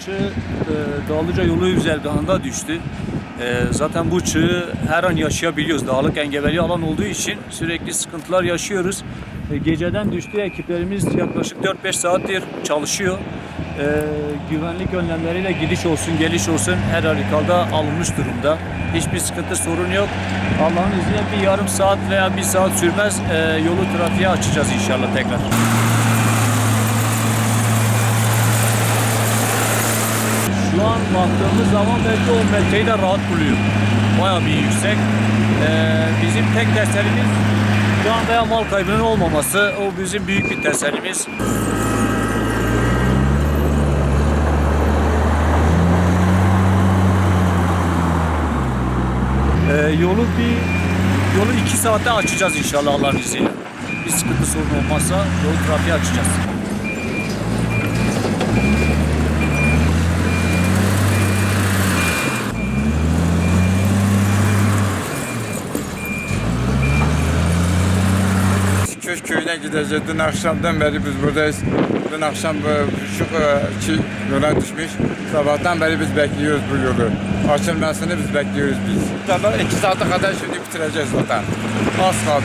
çığ e, Dağlıca yolu güzergahında düştü. E, zaten bu çığı her an yaşayabiliyoruz. Dağlık engebeli alan olduğu için sürekli sıkıntılar yaşıyoruz. E, geceden düştü ekiplerimiz yaklaşık 4-5 saattir çalışıyor. E, güvenlik önlemleriyle gidiş olsun geliş olsun her halükarda alınmış durumda. Hiçbir sıkıntı sorun yok. Allah'ın izniyle bir yarım saat veya bir saat sürmez e, yolu trafiğe açacağız inşallah tekrar. Şu an baktığımız zaman belki 10 metreyi de rahat buluyor. Bayağı bir yüksek. Ee, bizim tek teselimiz şu anda mal kaybının olmaması. O bizim büyük bir teselimiz. Ee, yolu bir yolu 2 saatte açacağız inşallah Allah'ın izniyle. Bir sıkıntı sorun olmazsa yolu trafiğe açacağız. Köş köyüne gideceğiz. Dün akşamdan beri biz buradayız. Dün akşam bu buçuk iki yola düşmüş. Sabahtan beri biz bekliyoruz bu yolu. Açılmasını biz bekliyoruz biz. İnşallah iki saate kadar şimdi bitireceğiz zaten. Az kaldı.